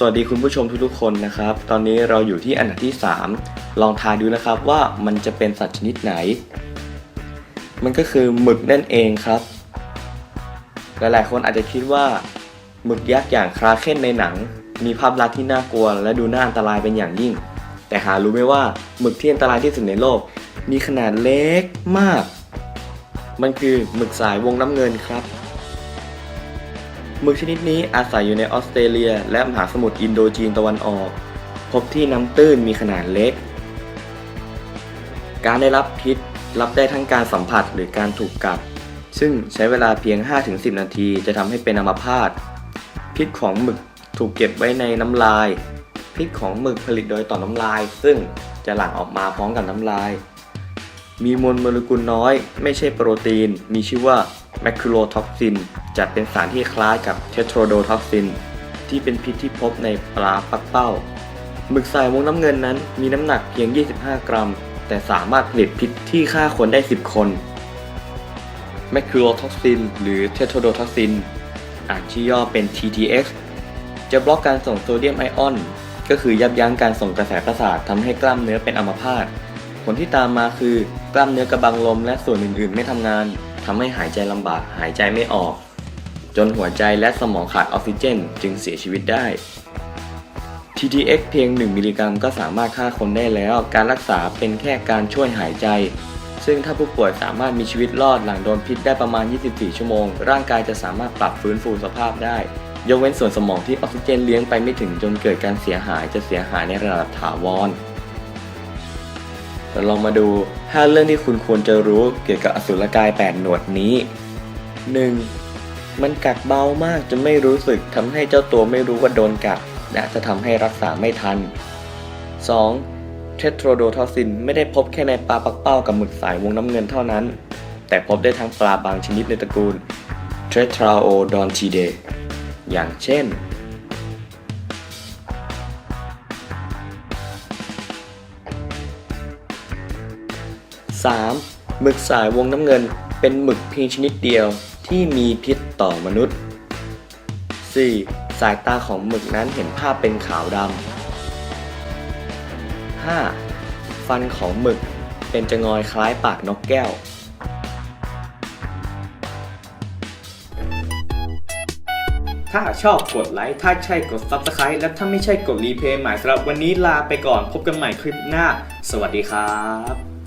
สวัสดีคุณผู้ชมทุกๆคนนะครับ ตอนนี้เราอยู่ที่อันดับที่ 3 ลองทายดูนะครับว่ามันจะเป็นสัตว์ชนิดไหน มันก็คือหมึกนั่นเองครับ หลายๆคนอาจจะคิดว่าหมึกยักษ์อย่างคราเคนในหนัง มีภาพลักษณ์ที่น่ากลัว และดูน่าอันตรายเป็นอย่างยิ่ง แต่หารู้ไหมว่าหมึกที่อันตรายที่สุดในโลก มีขนาดเล็กมาก มันคือหมึกสายวงน้ำเงินครับ หมึกชนิดนี้อาศัยอยู่ในออสเตรเลีย และมหาสมุทรอินโดจีนตะวันออก พบที่น้ำตื้นมีขนาดเล็ก การได้รับพิษรับได้ทั้งการสัมผัสหรือการถูกกัด ซึ่งใช้เวลาเพียง 5-10 นาทีจะทำให้เป็นอัมพาต พิษของหมึกถูกเก็บไว้ในน้ำลาย พิษของหมึกผลิตโดยต่อน้ำลาย ซึ่งจะหลั่งออกมาพร้อมกับน้ำลาย มีมวลโมเลกุลน้อย ไม่ใช่โปรตีน มีชื่อว่า แมคคิโลท็อกซินจัดเป็นสารที่คล้ายกับเทโทรโดท็อกซินที่เป็นพิษที่พบในปลาปักเป้าหมึกสายวงน้ำเงินนั้นมีน้ำหนักเพียง 25 กรัม แต่สามารถผลิตพิษที่ฆ่าคนได้ 10 คนแมคคิโลท็อกซินหรือเทโทรโดท็อกซินอานชื่อย่อเป็น TTX จะบล็อกการส่งโซเดียมไอออน ก็คือยับยั้งการส่งกระแสประสาททำให้กล้ามเนื้อเป็นอัมพาตผลที่ตามมาคือกล้ามเนื้อกระบังลมและส่วนอื่น ๆ ไม่ทำงาน ทำให้หายใจลำบากหายใจไม่ออก จนหัวใจและสมองขาดออกซิเจน จึงเสียชีวิตได้ TTX เพียง 1 มิลลิกรัมก็สามารถฆ่าคนได้แล้ว การรักษาเป็นแค่การช่วยหายใจ ซึ่งถ้าผู้ป่วยสามารถมีชีวิตรอดหลังโดนพิษได้ประมาณ 24 ชั่วโมง ร่างกายจะสามารถปรับฟื้นฟูสภาพได้ ยกเว้นส่วนสมองที่ออกซิเจนเลี้ยงไปไม่ถึงจนเกิดการเสียหายจะเสียหายในระดับถาวร เราลองมาดู 5 เรื่องที่คุณควรจะรู้เกี่ยวกับอสุรกาย 8 หนวดนี้ 1. มันกัดเบามากจนไม่รู้สึกทำให้เจ้าตัวไม่รู้ว่าโดนกัด และจะทำให้รักษาไม่ทัน 2. เทโทรโดทอซินไม่ได้พบแค่ในปลาปักเป้ากับหมึกสายวงน้ำเงินเท่านั้น แต่พบได้ทั้งปลาบางชนิดในตระกูลเทรทราโอดอนทีเด อย่างเช่น 3. หมึกสายวงน้ำเงิน เป็นหมึกเพียงชนิดเดียวที่มีพิษต่อมนุษย์ 4. สายตาของหมึกนั้นเห็นภาพเป็นขาวดำ 5. ฟันของหมึกเป็นจะงอยคล้ายปากนกแก้ว ถ้าชอบกดไลค์ ถ้าใช่กด Subscribe และถ้าไม่ใช่กดรีเพย์หมายสำหรับวันนี้ลาไปก่อนพบกันใหม่คลิปหน้า สวัสดีครับ